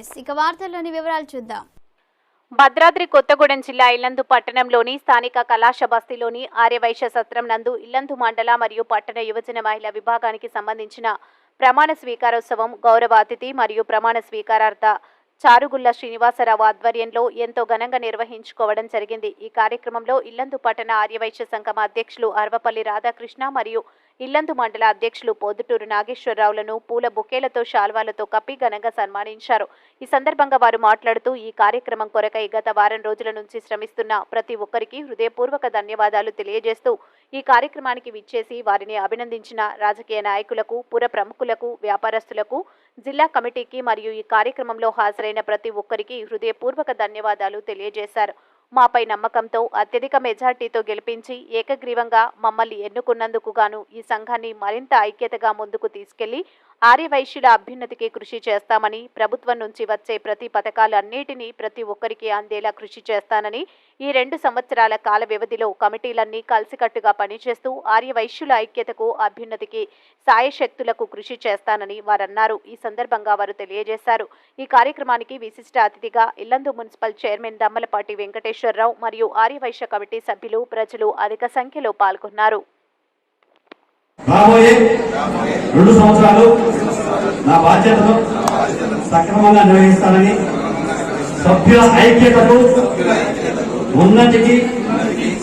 News ఇక వార్తల్లోని వివరాలు చూద్దాం. భద్రాద్రి కొత్తగూడెం జిల్లా ఇల్లందు పట్టణంలోని స్థానిక కళాశ బస్తీలోని ఆర్యవైశ్య సత్రం నందు ఇల్లందు మండల మరియు పట్టణ యువజన మహిళా విభాగానికి సంబంధించిన ప్రమాణ స్వీకారోత్సవం గౌరవ అతిథి మరియు ప్రమాణ స్వీకారార్థ చారుగుల్ల శ్రీనివాసరావు ఆధ్వర్యంలో ఎంతో ఘనంగా నిర్వహించుకోవడం జరిగింది. ఈ కార్యక్రమంలో ఇల్లందు పట్టణ ఆర్యవైశ్య సంఘం అధ్యక్షులు అర్వపల్లి రాధాకృష్ణ మరియు ఇల్లందు మండల అధ్యక్షులు పొద్దుటూరు నాగేశ్వరరావులను పూల బొకేలతో శాల్వాలతో కప్పి ఘనంగా సన్మానించారు. ఈ సందర్భంగా వారు మాట్లాడుతూ ఈ కార్యక్రమం కొరకై గత వారం రోజుల నుంచి శ్రమిస్తున్న ప్రతి ఒక్కరికి హృదయపూర్వక ధన్యవాదాలు తెలియజేస్తూ ఈ కార్యక్రమానికి విచ్చేసి వారిని అభినందించిన రాజకీయ నాయకులకు పుర ప్రముఖులకు వ్యాపారస్తులకు జిల్లా కమిటీకి మరియు ఈ కార్యక్రమంలో హాజరైన ప్రతి ఒక్కరికి హృదయపూర్వక ధన్యవాదాలు తెలియజేశారు. మాపై నమ్మకంతో అత్యధిక మెజార్టీతో గెలిపించి ఏకగ్రీవంగా మమ్మల్ని ఎన్నుకున్నందుకు గాను ఈ సంఘాన్ని మరింత ఐక్యతగా ముందుకు తీసుకెళ్ళి ఆర్యవైశ్యుల అభ్యున్నతికి కృషి చేస్తామని ప్రభుత్వం నుంచి వచ్చే ప్రతి పథకాలన్నిటినీ ప్రతి ఒక్కరికి అందేలా కృషి చేస్తానని ఈ రెండు సంవత్సరాల కాల వ్యవధిలో కమిటీలన్నీ కలిసికట్టుగా పనిచేస్తూ ఆర్యవైశ్యుల ఐక్యతకు అభ్యున్నతికి సాయశక్తులకు కృషి చేస్తానని వారన్నారు. ఈ సందర్భంగా వారు తెలియజేశారు. ఈ కార్యక్రమానికి విశిష్ట అతిథిగా ఇల్లందు మున్సిపల్ చైర్మన్ దమ్మలపాటి వెంకటేశ్వరరావు మరియు ఆర్యవైశ్య కమిటీ సభ్యులు ప్రజలు అధిక సంఖ్యలో పాల్గొన్నారు. రాబోయే రెండు సంవత్సరాలు నా బాధ్యతను సక్రమంగా నిర్వహిస్తానని సభ్యుల ఐక్యతకు ఉన్నతికి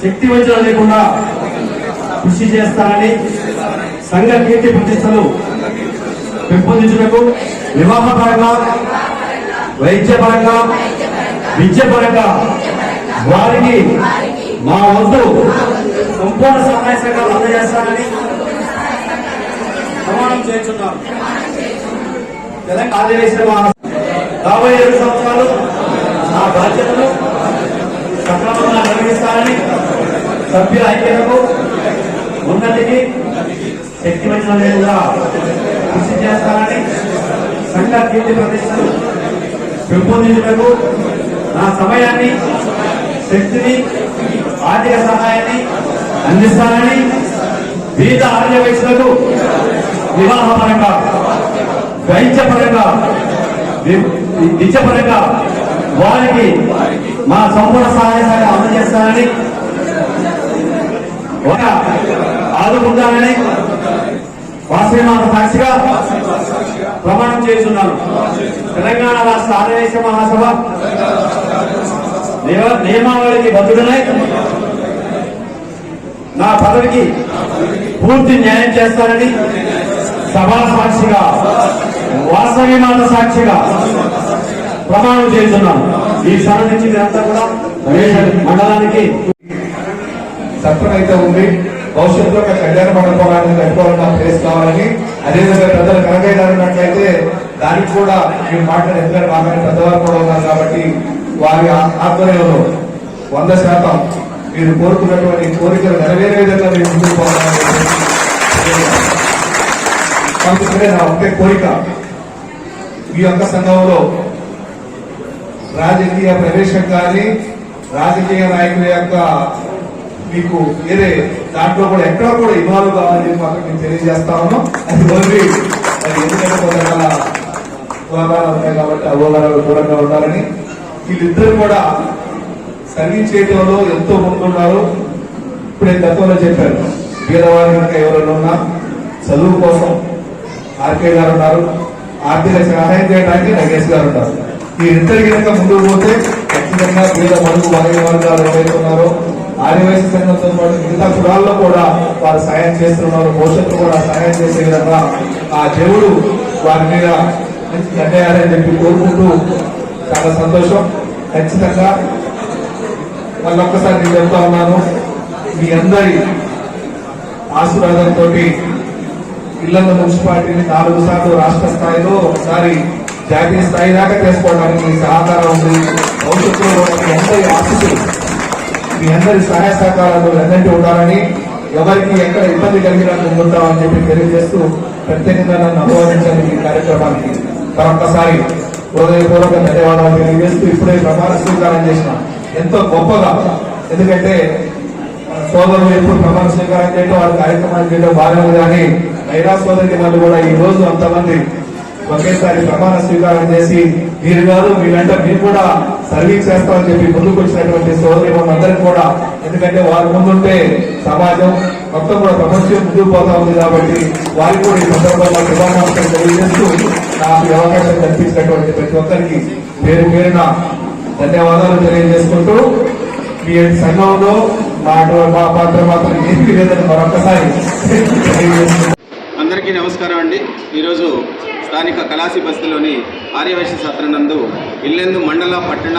శక్తి వంచన లేకుండా కృషి చేస్తానని సంఘ కీర్తి ప్రతిష్టలు పెంపొందించుటకు వివాహపరంగా వైద్యపరంగా విద్యపరంగా వారికి మా వద్దు సంపూర్ణ సహాయ సంఘాలు అందజేస్తానని ప్రమాణం చేస్తున్నారు రాబోయే ఏడు సంవత్సరాలు నా బాధ్యతను సక్రమంగా నిర్వహిస్తానని సభ్యుల ఐక్యతకు ఉన్నతికి శక్తి వచ్చిన లేకుండా కృషి చేస్తానని సంఘ కీర్తి ప్రతిష్టలు పెంపొందించుటకు నా సమయాన్ని శక్తిని ఆర్థిక సహాయాన్ని అందిస్తానని వివిధ ఆర్య వయసులకు వివాహపరంగా వైద్యపరంగా విద్యపరంగా వారికి మా సంపూర్ణ సహాయ అందజేస్తానని ఒక ఆదుకుంటానని వాసవిమాత సాక్షిగా ప్రమాణం చేస్తున్నాను. తెలంగాణ రాష్ట్ర ఆదివేశ మహాసభ నియమావళికి బద్దుడనై నా పదవికి పూర్తి న్యాయం చేస్తానని సభా సాక్షిగా వాసవి మాత సాక్షిగా ప్రమాణం చేస్తున్నాను ఈ క్షణం నుంచి మీరంతా కూడా మండలానికి సత్రం అయితే ఉంది భవిష్యత్తులో కళ్యాణ మండపాలను కట్టుకోవాలన్న ప్లేస్ కావాలని అదేవిధంగా పెద్దలు కనకయ్య గారు ఉన్నట్లయితే దానికి కూడా మీరు మాట్లాడే ఎందుకంటే మాకంటే పెద్దవారు కూడా ఉన్నారు కాబట్టి వారి ఆ- ఆధ్వర్యంలో వంద శాతం మీరు కోరుకున్నటువంటి కోరికలు నెరవేరే విధంగా మీరు ముందుకు పోవాలని కాబట్టి నా ఒకే కోరిక. ఈ యొక్క సంఘంలో రాజకీయ ప్రవేశం కానీ రాజకీయ నాయకుల యొక్క మీకు వేరే దాంట్లో కూడా ఎక్కడ కూడా ఇన్వాల్వ్ కావాలని మాకు మాత్రం నేను తెలియజేస్తా ఉన్నాం అది ఓన్లీ అది ఎందుకంటే కొంత రకాల ఉన్నాయి కాబట్టి అవగాహనలు దూరంగా ఉండాలని. వీళ్ళిద్దరు కూడా సర్వీస్ చేయడంలో ఎంతో ముందున్నారు. ఇప్పుడే గతంలో చెప్పారు పేదవారి కనుక ఎవరైనా ఉన్నా చదువు కోసం ఆర్కే గారు ఉన్నారు. ఆర్థిక సహాయం చేయడానికి నగేష్ గారు ఉన్నారు. ఈ కనుక ముందుకు పోతే ఖచ్చితంగా పేద మనుగు వర్గ వర్గాలు ఎవరైతే ఉన్నారో ఆదివాసీ సంఘంతో పాటు మిగతా కులాల్లో కూడా వారు సహాయం చేస్తున్నారు. భవిష్యత్తు కూడా సహాయం చేసే విధంగా ఆ దేవుడు వారి మీద మంచి దండయాలని చెప్పి కోరుకుంటూ చాలా సంతోషం. ఖచ్చితంగా మళ్ళొక్కసారి నేను చెప్తా ఉన్నాను. మీ అందరి ఆశీర్వాదంతో ఇళ్ళ మున్సిపాలిటీని నాలుగు సార్లు రాష్ట్ర స్థాయిలో ఒకసారి జాతీయ స్థాయి దాకా చేసుకోవడానికి మీ సహకారం ఉంది. భవిష్యత్తులో కూడా మీ అందరి ఆశీస్సులు మీ అందరి సహాయ సహకారాలు ఎన్నంటి ఉండాలని ఎవరికి ఎక్కడ ఇబ్బంది కలిగినా ముందుంటామని చెప్పి తెలియజేస్తూ ప్రత్యేకంగా నన్ను అభివర్ణించాలి ఈ కార్యక్రమానికి. మరొక్కసారి హృదయపూర్వక ధన్యవాదాలు తెలియజేస్తూ ఇప్పుడే ప్రమాణ స్వీకారం చేసిన ఎంతో గొప్పగా ఎందుకంటే సోదరులు ఎప్పుడు ప్రమాణ స్వీకారం చేయడం వాళ్ళ కార్యక్రమాలు చేయడం బాగానే కానీ మహిళా సోదరి వాళ్ళు కూడా ఈ రోజు అంతమంది ఒకేసారి ప్రమాణ స్వీకారం చేసి మీరు కాదు మీ వెంట మీరు కూడా సర్వీస్ చేస్తామని చెప్పి ముందుకు వచ్చినటువంటి సోదరి మనందరికి కూడా ఎందుకంటే వారి ముందుంటే సమాజం మొత్తం కూడా ప్రపంచం ముందుకు పోతా ఉంది కాబట్టి వారికి కూడా ఈ సందర్భంలో శుభాకాంక్షలు తెలియజేస్తూ నాకు ఈ అవకాశం కల్పించినటువంటి ప్రతి ఒక్కరికి పేరు పేరున ధన్యవాదాలు తెలియజేసుకుంటూ మీ సంఘంలో మా పాత్ర మాత్రం ఏమీ లేదని మరొకసారి తెలియజేస్తున్నాను అందరికీ నమస్కారం అండి. ఈరోజు స్థానిక కళాసి బస్తీలోని ఆర్యవైశ్య సత్రనందు ఇల్లెందు మండల పట్టణ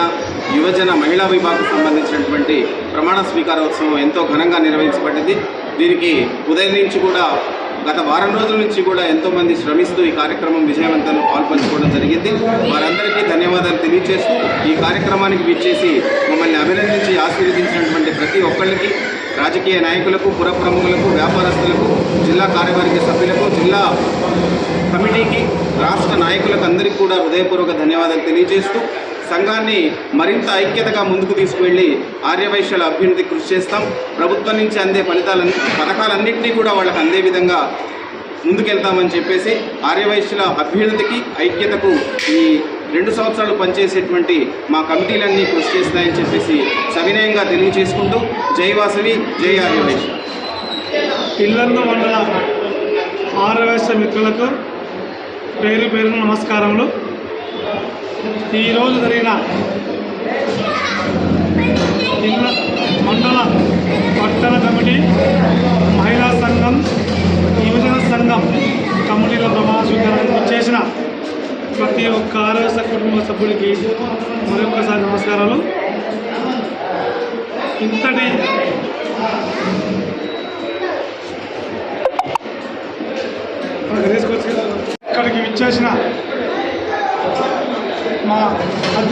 యువజన మహిళా విభాగం సంబంధించినటువంటి ప్రమాణ స్వీకారోత్సవం ఎంతో ఘనంగా నిర్వహించబడింది దీనికి ఉదయం నుంచి కూడా గత వారం రోజుల నుంచి కూడా ఎంతోమంది శ్రమిస్తూ ఈ కార్యక్రమం విజయవంతంగా పాల్పంచుకోవడం జరిగింది. వారందరికీ ధన్యవాదాలు తెలియజేస్తూ ఈ కార్యక్రమానికి విచ్చేసి మమ్మల్ని అభినందించి ఆశీర్వదించినటువంటి ప్రతి ఒక్కళ్ళకి రాజకీయ నాయకులకు పుర ప్రముఖులకు వ్యాపారస్తులకు జిల్లా కార్యవర్గ సభ్యులకు జిల్లా కమిటీకి రాష్ట్ర నాయకులకు అందరికీ కూడా హృదయపూర్వక ధన్యవాదాలు తెలియజేస్తూ సంఘాన్ని మరింత ఐక్యతగా ముందుకు తీసుకువెళ్ళి ఆర్యవైశ్యుల అభ్యున్నతి కృషి చేస్తాం. ప్రభుత్వం నుంచి అందే ఫలితాలన్నీ పథకాలన్నింటినీ కూడా వాళ్ళకి అందే విధంగా ముందుకెళ్తామని చెప్పేసి ఆర్యవైశ్యుల అభ్యున్నతికి ఐక్యతకు ఈ రెండు సంవత్సరాలు పనిచేసేటువంటి మా కమిటీలన్నీ కృషి చేస్తాయని చెప్పేసి సవినయంగా తెలియజేసుకుంటూ జై వాసవి జై ఆర్యవైశ్య ఇల్లన్న మండల ఆరవేశ మిత్రులకు పేరు పేరు నమస్కారములు. ఈరోజు జరిగిన ఇల్ల మండల పట్టణ కమిటీ మహిళా సంఘం యువజన సంఘం కమిటీల ప్రమాణస్వీకారానికి చేసిన ప్రతి ఒక్క ఆరోగ్య కుటుంబ సభ్యుడికి మరొకసారి నమస్కారాలు. ఇంతటి విచ్చేసిన మా